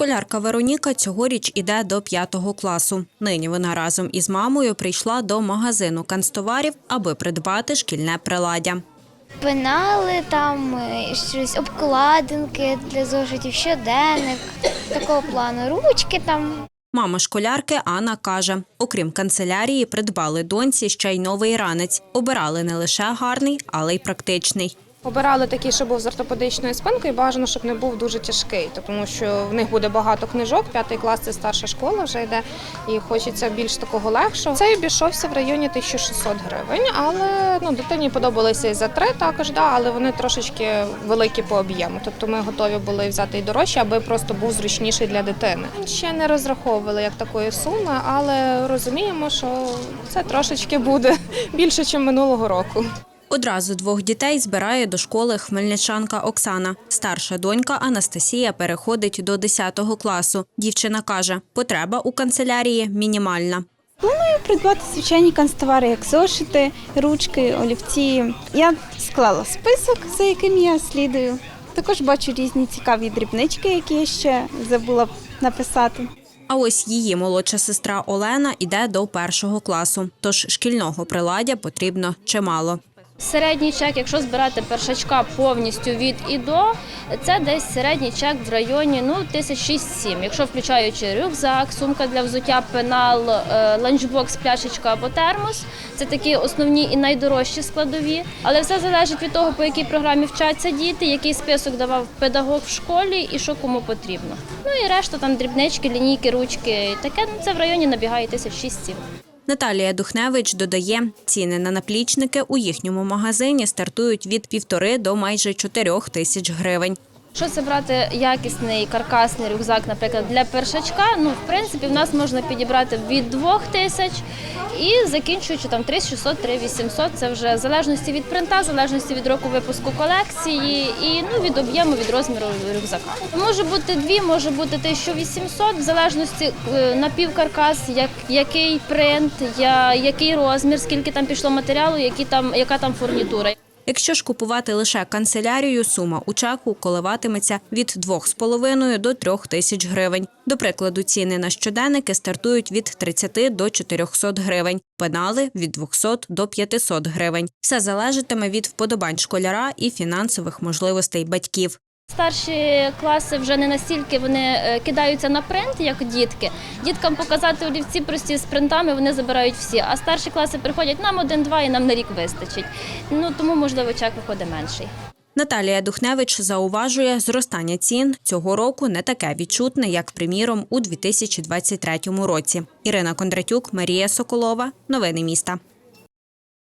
Школярка Вероніка цьогоріч іде до п'ятого класу. Нині вона разом із мамою прийшла до магазину канцтоварів, аби придбати шкільне приладдя. Пенали, там е, щось обкладинки для зошитів, щоденник такого плану, ручки там. Мама школярки Анна каже: окрім канцелярії, придбали доньці ще й новий ранець. Обирали не лише гарний, але й практичний. Обирали такий, що був з ортопедичною спинкою, бажано, щоб не був дуже тяжкий, тому що в них буде багато книжок. П'ятий клас це старша школа вже йде, і хочеться більш такого легшого. Цей обійшовся в районі 1600 гривень, але ну дитині подобалися і за три також, да, але вони трошечки великі по об'єму. Тобто ми готові були взяти і дорожчі, аби просто був зручніший для дитини. Ще не розраховували як такої суми, але розуміємо, що це трошечки буде більше, ніж минулого року. Одразу двох дітей збирає до школи хмельничанка Оксана. Старша донька Анастасія переходить до 10 класу. Дівчина каже, потреба у канцелярії мінімальна. придбати звичайні канцтовари, як зошити, ручки, олівці. Я склала список, за яким я слідую. Також бачу різні цікаві дрібнички, які я ще забула написати. А ось її молодша сестра Олена йде до першого класу. Тож шкільного приладдя потрібно чимало. Середній чек, якщо збирати першачка повністю від і до, це десь середній чек в районі ну, тисяч 6-7. Якщо включаючи рюкзак, сумка для взуття, пенал, е, ланчбокс, пляшечка або термос. Це такі основні і найдорожчі складові. Але все залежить від того, по якій програмі вчаться діти, який список давав педагог в школі і що кому потрібно. Ну і решта там дрібнички, лінійки, ручки. Таке ну, це в районі набігає тисяч 6-7. Наталія Духневич додає, ціни на наплічники у їхньому магазині стартують від півтори до майже чотирьох тисяч гривень. Якщо це брати якісний каркасний рюкзак, наприклад, для першачка, ну в принципі в нас можна підібрати від 2 тисяч і закінчуючи там 3600, 3800, це вже в залежності від принта, в залежності від року випуску колекції і ну від об'єму, від розміру рюкзака. Може бути дві, може бути 1800, в залежності е, напівкаркас, як який принт, я, який розмір, скільки там пішло матеріалу, які там яка там фурнітура. Якщо ж купувати лише канцелярію, сума у чеку коливатиметься від 2,5 до 3 тисяч гривень. До прикладу, ціни на щоденники стартують від 30 до 400 гривень, пенали – від 200 до 500 гривень. Все залежатиме від вподобань школяра і фінансових можливостей батьків. Старші класи вже не настільки вони е, кидаються на принт, як дітки. Діткам показати олівці прості з принтами вони забирають всі. А старші класи приходять нам один-два і нам на рік вистачить. Ну тому можливо чек виходить менший. Наталія Духневич зауважує, зростання цін цього року не таке відчутне, як, приміром, у 2023 році. Ірина Кондратюк, Марія Соколова. Новини міста.